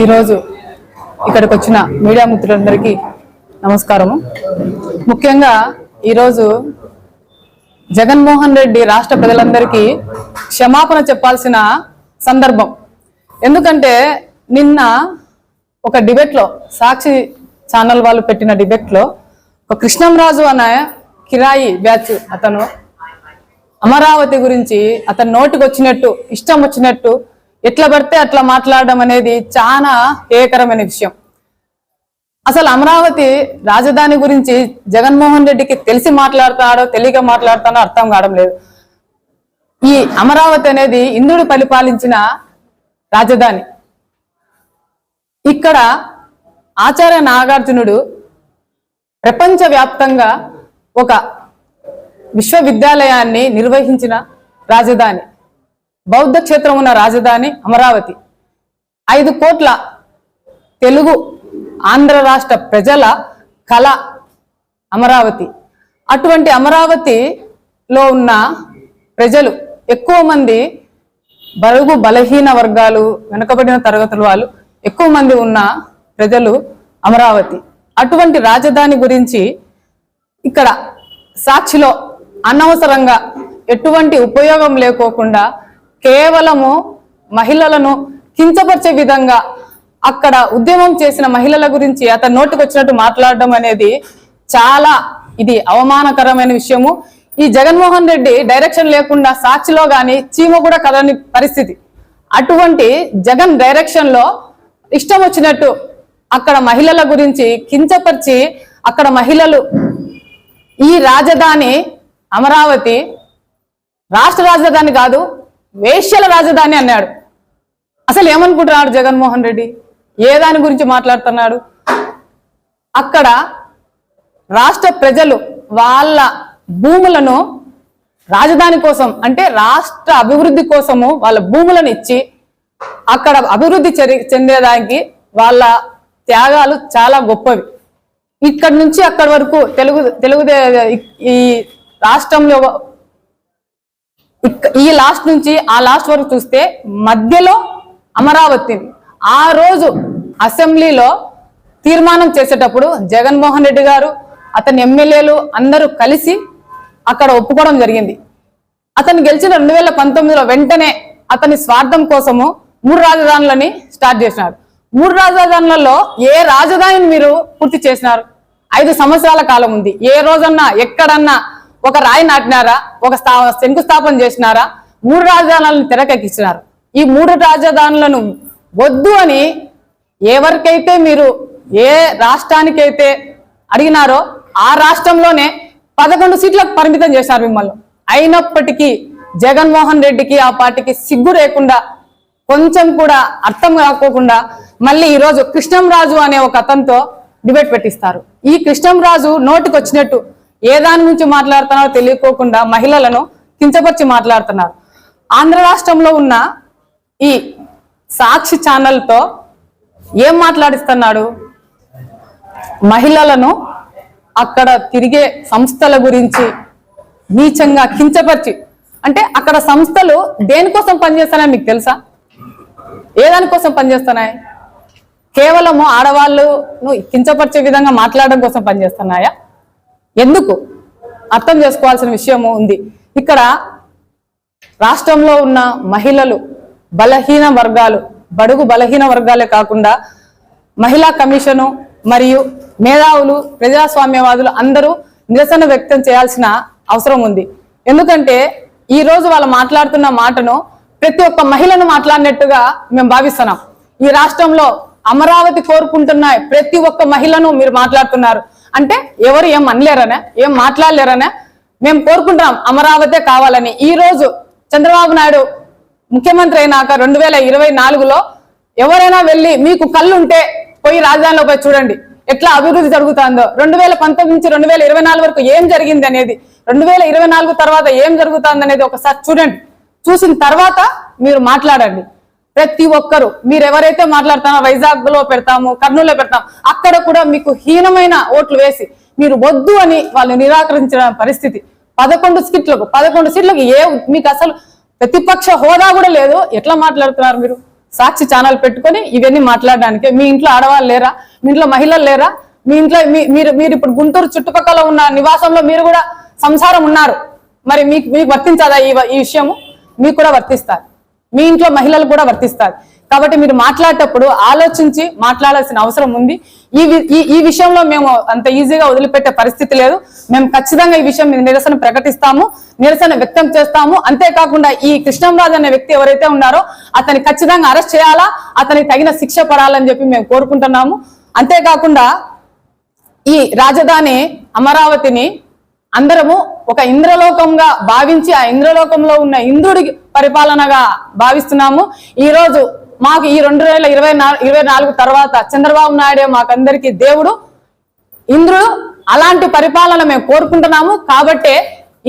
ఈరోజు ఇక్కడికి వచ్చిన మీడియా మిత్రులందరికీ నమస్కారము. ముఖ్యంగా ఈరోజు జగన్మోహన్ రెడ్డి రాష్ట్ర ప్రజలందరికీ క్షమాపణ చెప్పాల్సిన సందర్భం. ఎందుకంటే నిన్న ఒక డిబేట్లో సాక్షి ఛానల్ వాళ్ళు పెట్టిన డిబేట్లో ఒక కృష్ణంరాజు అనే కిరాయి బ్యాచ్ అతను అమరావతి గురించి అతను నోటికి వచ్చినట్టు ఇష్టం వచ్చినట్టు ఎట్లా పడితే అట్లా మాట్లాడడం అనేది చాలా ఏకరమైన విషయం. అసలు అమరావతి రాజధాని గురించి జగన్మోహన్ రెడ్డికి తెలిసి మాట్లాడుతాడో తెలియక మాట్లాడుతాడో అర్థం కావడం లేదు. ఈ అమరావతి అనేది ఇంద్రుడు పరిపాలించిన రాజధాని. ఇక్కడ ఆచార్య నాగార్జునుడు ప్రపంచవ్యాప్తంగా ఒక విశ్వవిద్యాలయాన్ని నిర్వహించిన రాజధాని. బౌద్ధ క్షేత్రం ఉన్న రాజధాని అమరావతి. ఐదు కోట్ల తెలుగు ఆంధ్ర రాష్ట్ర ప్రజల కళ అమరావతి. అటువంటి అమరావతిలో ఉన్న ప్రజలు ఎక్కువ మంది బరుగు బలహీన వర్గాలు వెనుకబడిన తరగతుల వాళ్ళు ఎక్కువ మంది ఉన్న ప్రజలు అమరావతి. అటువంటి రాజధాని గురించి ఇక్కడ సాక్షిలో అనవసరంగా ఎటువంటి ఉపయోగం లేకోకుండా కేవలము మహిళలను కించపరిచే విధంగా అక్కడ ఉద్యమం చేసిన మహిళల గురించి అతని నోటుకొచ్చినట్టు మాట్లాడడం అనేది చాలా ఇది అవమానకరమైన విషయము. ఈ జగన్మోహన్ రెడ్డి డైరెక్షన్ లేకుండా సాక్షిలో గాని చీమ కూడా కదని పరిస్థితి. అటువంటి జగన్ డైరెక్షన్లో ఇష్టం వచ్చినట్టు అక్కడ మహిళల గురించి కించపరిచి అక్కడ మహిళలు ఈ రాజధాని అమరావతి రాష్ట్ర రాజధాని కాదు వేశ్యల రాజధాని అన్నాడు. అసలు ఏమనుకుంటున్నాడు జగన్మోహన్ రెడ్డి? ఏ దాని గురించి మాట్లాడుతున్నాడు? అక్కడ రాష్ట్ర ప్రజలు వాళ్ళ భూములను రాజధాని కోసం అంటే రాష్ట్ర అభివృద్ధి కోసము వాళ్ళ భూములను ఇచ్చి అక్కడ అభివృద్ధి చెందేదానికి వాళ్ళ త్యాగాలు చాలా గొప్పవి. ఇక్కడ నుంచి అక్కడి వరకు తెలుగు తెలుగుదే ఈ రాష్ట్రంలో ఈ లాస్ట్ నుంచి ఆ లాస్ట్ వరకు చూస్తే మధ్యలో అమరావతి ఆ రోజు అసెంబ్లీలో తీర్మానం చేసేటప్పుడు జగన్మోహన్ రెడ్డి గారు అతని ఎమ్మెల్యేలు అందరూ కలిసి అక్కడ ఒప్పుకోవడం జరిగింది. అతను గెలిచిన రెండు వేల పంతొమ్మిదిలో వెంటనే అతని స్వార్థం కోసము మూడు రాజధానులని స్టార్ట్ చేసినారు. మూడు రాజధానులలో ఏ రాజధానిని మీరు పూర్తి చేసినారు? ఐదు సంవత్సరాల కాలం ఉంది. ఏ రోజన్నా ఎక్కడన్నా ఒక రాయి నాటినారా? ఒక స్థా శంకుస్థాపన చేసినారా? మూడు రాజధానులను తెరకెక్కించినారు ఈ మూడు రాజధానులను వద్దు అని ఎవరికైతే మీరు ఏ రాష్ట్రానికైతే అడిగినారో ఆ రాష్ట్రంలోనే పదకొండు సీట్లకు పరిమితం చేశారు మిమ్మల్ని. అయినప్పటికీ జగన్మోహన్ రెడ్డికి ఆ పార్టీకి సిగ్గు లేకుండా కొంచెం కూడా అర్థం కాకోకుండా మళ్ళీ ఈరోజు కృష్ణంరాజు అనే ఒక అతనితో డిబేట్ పెట్టిస్తారు. ఈ కృష్ణంరాజు నోటికి వచ్చినట్టు ఏ దాని గురించి మాట్లాడుతున్నారో తెలియకోకుండా మహిళలను కించపరిచి మాట్లాడుతున్నారు. ఆంధ్ర రాష్ట్రంలో ఉన్న ఈ సాక్షి ఛానల్తో ఏం మాట్లాడిస్తున్నాడు? మహిళలను అక్కడ తిరిగే సంస్థల గురించి నీచంగా కించపరిచి అంటే అక్కడ సంస్థలు దేనికోసం పనిచేస్తున్నాయి మీకు తెలుసా? ఏ దానికోసం పనిచేస్తున్నాయి? కేవలము ఆడవాళ్ళను కించపరిచే విధంగా మాట్లాడడం కోసం పనిచేస్తున్నాయా? ఎందుకు? అర్థం చేసుకోవాల్సిన విషయము ఉంది. ఇక్కడ రాష్ట్రంలో ఉన్న మహిళలు బలహీన వర్గాలు బడుగు బలహీన వర్గాలే కాకుండా మహిళా కమిషను మరియు మేధావులు ప్రజాస్వామ్యవాదులు అందరూ నిరసన వ్యక్తం చేయాల్సిన అవసరం ఉంది. ఎందుకంటే ఈ రోజు వాళ్ళు మాట్లాడుతున్న మాటను ప్రతి ఒక్క మహిళను మాట్లాడినట్టుగా మేము భావిస్తున్నాం. ఈ రాష్ట్రంలో అమరావతి కోరుకుంటున్న ప్రతి ఒక్క మహిళను మీరు మాట్లాడుతున్నారు. అంటే ఎవరు ఏం అనలేరనే ఏం మాట్లాడలేరనే మేము కోరుకుంటున్నాం అమరావతే కావాలని. ఈ రోజు చంద్రబాబు నాయుడు ముఖ్యమంత్రి అయినాక రెండు వేల ఇరవై నాలుగులో ఎవరైనా వెళ్ళి మీకు కళ్ళు ఉంటే పోయి రాజధానిలో పోయి చూడండి ఎట్లా అభివృద్ధి జరుగుతుందో. రెండు వేల పంతొమ్మిది నుంచి రెండు వేల ఇరవై నాలుగు వరకు ఏం జరిగింది అనేది రెండు వేల ఇరవై నాలుగు తర్వాత ఏం జరుగుతుంది అనేది ఒకసారి చూడండి. చూసిన తర్వాత మీరు మాట్లాడండి. ప్రతి ఒక్కరు మీరు ఎవరైతే మాట్లాడుతారో వైజాగ్లో పెడతాము కర్నూలులో పెడతాం అక్కడ కూడా మీకు హీనమైన ఓట్లు వేసి మీరు వద్దు అని వాళ్ళు నిరాకరించిన పరిస్థితి. పదకొండు సీట్లకు పదకొండు సీట్లకు ఏ మీకు అసలు ప్రతిపక్ష హోదా కూడా లేదు. ఎట్లా మాట్లాడుతున్నారు మీరు? సాక్షి ఛానల్ పెట్టుకొని ఇవన్నీ మాట్లాడడానికి. మీ ఇంట్లో ఆడవాళ్ళు లేరా? మీ ఇంట్లో మహిళలు లేరా? మీ ఇంట్లో మీ- మీరు మీరు ఇప్పుడు గుంటూరు చుట్టుపక్కల ఉన్న నివాసంలో మీరు కూడా సంసారం ఉన్నారు. మరి మీకు మీకు వర్తించదా ఈ ఈ విషయము? మీకు కూడా వర్తిస్తారు. మీ ఇంట్లో మహిళలు కూడా వర్తిస్తారు. కాబట్టి మీరు మాట్లాడేటప్పుడు ఆలోచించి మాట్లాడాల్సిన అవసరం ఉంది. ఈ వి- ఈ ఈ విషయంలో మేము అంత ఈజీగా వదిలిపెట్టే పరిస్థితి లేదు. మేము ఖచ్చితంగా ఈ విషయం మీద నిరసన ప్రకటిస్తాము నిరసన వ్యక్తం చేస్తాము. అంతేకాకుండా ఈ కృష్ణంరాజు అనే వ్యక్తి ఎవరైతే ఉన్నారో అతన్ని ఖచ్చితంగా అరెస్ట్ చేయాలా అతనికి తగిన శిక్ష పడాలని చెప్పి మేము కోరుకుంటున్నాము. అంతేకాకుండా ఈ రాజధాని అమరావతిని అందరము ఒక ఇంద్రలోకంగా భావించి ఆ ఇంద్రలోకంలో ఉన్న ఇంద్రుడి పరిపాలనగా భావిస్తున్నాము. ఈ రోజు మాకు ఈ రెండు వేల ఇరవై ఇరవై నాలుగు తర్వాత చంద్రబాబు నాయుడే మాకందరికి దేవుడు ఇంద్రుడు. అలాంటి పరిపాలన మేము కోరుకుంటున్నాము. కాబట్టే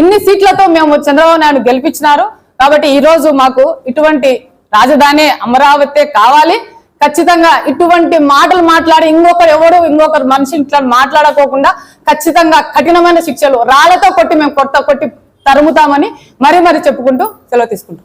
ఇన్ని సీట్లతో మేము చంద్రబాబు నాయుడు గెలిపించినారు. కాబట్టి ఈ రోజు మాకు ఇటువంటి రాజధాని అమరావతి కావాలి. ఖచ్చితంగా ఇటువంటి మాటలు మాట్లాడి ఇంకొకరు ఎవరు ఇంకొకరు మనిషి ఇట్లా మాట్లాడకోకుండా ఖచ్చితంగా కఠినమైన శిక్షలు రాళ్ళతో కొట్టి మేము కొట్ట కొట్టి తరుముతామని మరీ మరీ చెప్పుకుంటూ సెలవు తీసుకుంటాం